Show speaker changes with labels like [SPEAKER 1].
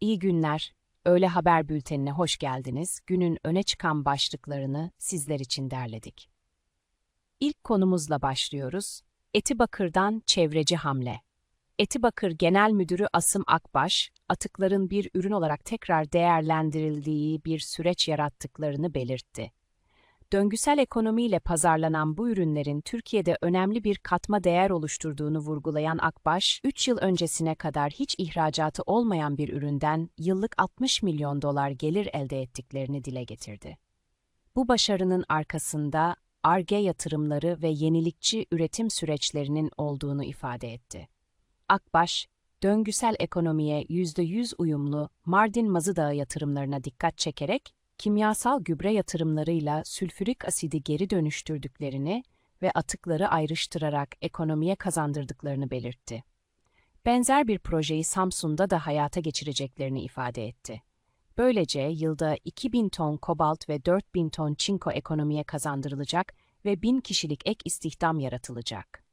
[SPEAKER 1] İyi günler. Öğle Haber Bülteni'ne hoş geldiniz. Günün öne çıkan başlıklarını sizler için derledik. İlk konumuzla başlıyoruz. Etibakır'dan çevreci hamle. Etibakır Genel Müdürü Asım Akbaş, atıkların bir ürün olarak tekrar değerlendirildiği bir süreç yarattıklarını belirtti. Döngüsel ekonomiyle pazarlanan bu ürünlerin Türkiye'de önemli bir katma değer oluşturduğunu vurgulayan Akbaş, 3 yıl öncesine kadar hiç ihracatı olmayan bir üründen yıllık 60 milyon dolar gelir elde ettiklerini dile getirdi. Bu başarının arkasında ARGE yatırımları ve yenilikçi üretim süreçlerinin olduğunu ifade etti. Akbaş, döngüsel ekonomiye %100 uyumlu Mardin Mazıdağı yatırımlarına dikkat çekerek, kimyasal gübre yatırımlarıyla sülfürik asidi geri dönüştürdüklerini ve atıkları ayrıştırarak ekonomiye kazandırdıklarını belirtti. Benzer bir projeyi Samsun'da da hayata geçireceklerini ifade etti. Böylece yılda 2000 ton kobalt ve 4000 ton çinko ekonomiye kazandırılacak ve 1000 kişilik ek istihdam yaratılacak.